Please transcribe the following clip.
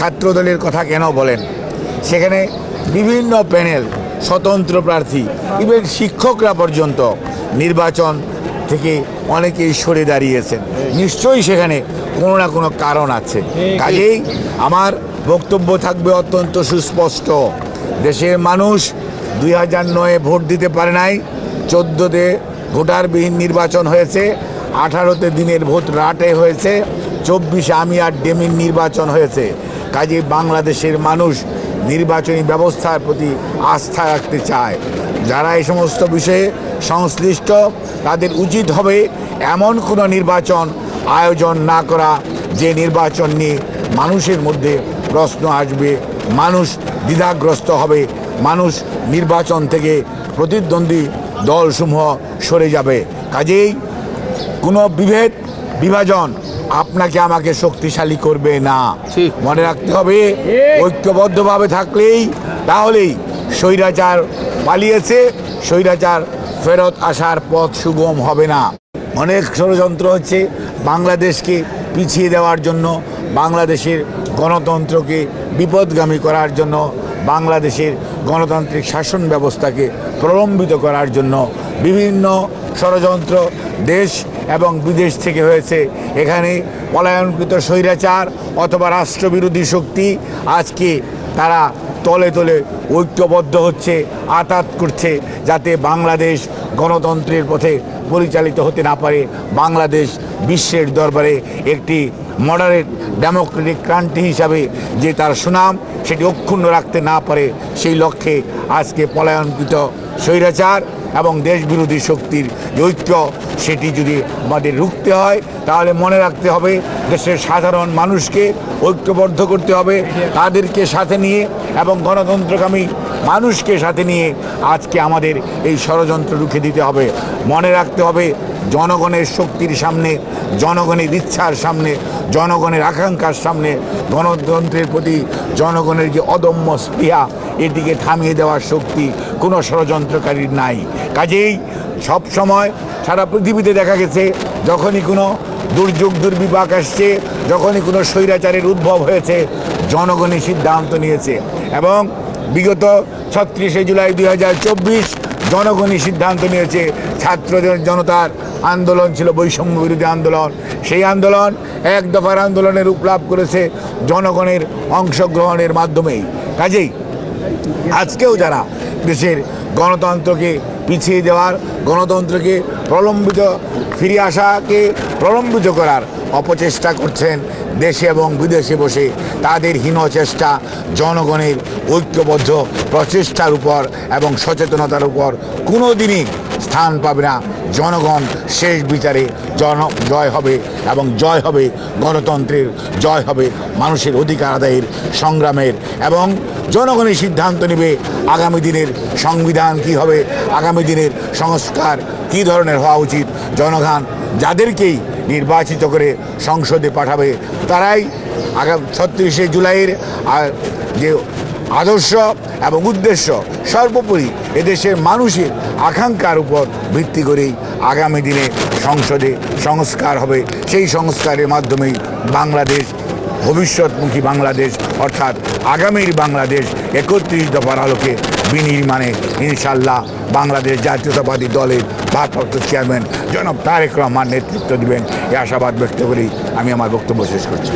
ছাত্রদলের কথা কেন বলেন? সেখানে বিভিন্ন প্যানেল, স্বতন্ত্র প্রার্থী ইভেন শিক্ষকরা পর্যন্ত নির্বাচন থেকে অনেকেই সরে দাঁড়িয়েছেন। নিশ্চয়ই সেখানে কোনো না কোনো কারণ আছে। কাজেই আমার বক্তব্য থাকবে অত্যন্ত সুস্পষ্ট। দেশের মানুষ দুই হাজার নয়ে ভোট দিতে পারে নাই, চোদ্দোতে ভোটারবিহীন নির্বাচন হয়েছে, আঠারোতে দিনের ভোট রাটে হয়েছে, চব্বিশে আমি আর ডেমির নির্বাচন হয়েছে। কাজে বাংলাদেশের মানুষ নির্বাচনী ব্যবস্থার প্রতি আস্থা রাখতে চায়। যারা এই সমস্ত বিষয়ে সংশ্লিষ্ট, তাদের উচিত হবে এমন কোনো নির্বাচন আয়োজন না করা, যে নির্বাচন নিয়ে মানুষের মধ্যে প্রশ্ন আসবে। মানুষ দ্বিধাগ্রস্ত হবে। মানুষ নির্বাচন থেকে প্রতিদ্বন্দ্বী দলসমূহ সরে যাবে। কাজেই কোনো বিভেদ, বিভাজন আপনাকে আমাকে শক্তিশালী করবে না। মনে রাখতে হবে ঐক্যবদ্ধভাবে থাকলেই তাহলেই স্বৈরাচার পালিয়েছে স্বৈরাচার ফেরত আসার পথ সুগম হবে না। অনেক ষড়যন্ত্র হচ্ছে বাংলাদেশকে পিছিয়ে দেওয়ার জন্য বাংলাদেশের গণতন্ত্রকে বিপদগামী করার জন্য বাংলাদেশের গণতান্ত্রিক শাসন ব্যবস্থাকে প্রলম্বিত করার জন্য বিভিন্ন ষড়যন্ত্র দেশ এবং বিদেশ থেকে হয়েছে। এখানে পলায়নকৃত স্বৈরাচার অথবা রাষ্ট্রবিরোধী শক্তি আজকে তারা তলে তলে ঐক্যবদ্ধ হচ্ছে, আতাত করছে যাতে বাংলাদেশ গণতন্ত্রের পথে পরিচালিত হতে না পারে। বাংলাদেশ বিশ্বের দরবারে একটি মডারেট ডেমোক্রেটিক ক্রান্তি হিসাবে যে তার সুনাম সেটি অক্ষুণ্ণ রাখতে না পারে, সেই লক্ষ্যে আজকে পলায়নকৃত স্বৈরাচার এবং দেশবিরোধী শক্তির যে ঐক্য, সেটি যদি আমাদের রুখতে হয়, তাহলে মনে রাখতে হবে দেশের সাধারণ মানুষকে ঐক্যবদ্ধ করতে হবে, তাদেরকে সাথে নিয়ে এবং গণতন্ত্রকামী মানুষকে সাথে নিয়ে আজকে আমাদের এই ষড়যন্ত্র রুখে দিতে হবে। মনে রাখতে হবে, জনগণের শক্তির সামনে, জনগণের ইচ্ছার সামনে, জনগণের আকাঙ্ক্ষার সামনে, গণতন্ত্রের প্রতি জনগণের যে অদম্য স্পৃহা, এটিকে থামিয়ে দেওয়ার শক্তি কোনো ষড়যন্ত্রকারীর নাই। কাজেই সব সময় সারা পৃথিবীতে দেখা গেছে, যখনই কোনো দুর্যোগ, দুর্বিপাক আসছে, যখনই কোনো স্বৈরাচারের উদ্ভব হয়েছে, জনগণই সিদ্ধান্ত নিয়েছে। এবং বিগত ছত্রিশে জুলাই দুই হাজার চব্বিশ জনগণই সিদ্ধান্ত নিয়েছে ছাত্র জনতার আন্দোলন ছিল বৈষম্য বিরোধী আন্দোলন। সেই আন্দোলন এক দফার আন্দোলনের রূপ লাভ করেছে জনগণের অংশগ্রহণের মাধ্যমেই। কাজেই আজকেও যারা দেশের গণতন্ত্রকে পিছিয়ে দেওয়ার, গণতন্ত্রকে প্রলম্বিত ফিরে আসাকে প্রলম্বিত করার অপচেষ্টা করছেন দেশে এবং বিদেশে বসে তাদের হীন চেষ্টা জনগণের ঐক্যবদ্ধ প্রচেষ্টার উপর এবং সচেতনতার উপর কোনো দিনই স্থান পাবে না। জনগণ শেষ বিচারে জন, জয় হবে এবং জয় হবে গণতন্ত্রের, জয় হবে মানুষের অধিকার আদায়ের সংগ্রামের এবং জনগণই সিদ্ধান্ত নেবে আগামী দিনের সংবিধান কি হবে, আগামী দিনের সংস্কার কী ধরনের হওয়া উচিত। জনগণ যাদেরকেই নির্বাচিত করে সংসদে পাঠাবে। তারাই আগামী ছত্রিশে জুলাইয়ের যে আদর্শ এবং উদ্দেশ্য, সর্বোপরি এদেশের মানুষের আকাঙ্ক্ষার উপর ভিত্তি করেই আগামী দিনে সংসদে সংস্কার হবে। সেই সংস্কারের মাধ্যমেই বাংলাদেশ, ভবিষ্যৎমুখী বাংলাদেশ, অর্থাৎ আগামীর বাংলাদেশ একত্রিশ দফার আলোকে বিনির্মাণে ইনশাল্লাহ বাংলাদেশ জাতীয়তাবাদী দলের ভারপ্রাপ্ত চেয়ারম্যান জনাব তারেক রহমান নেতৃত্ব দেবেন। এই আশাবাদ ব্যক্ত করেই আমি আমার বক্তব্য শেষ করছি।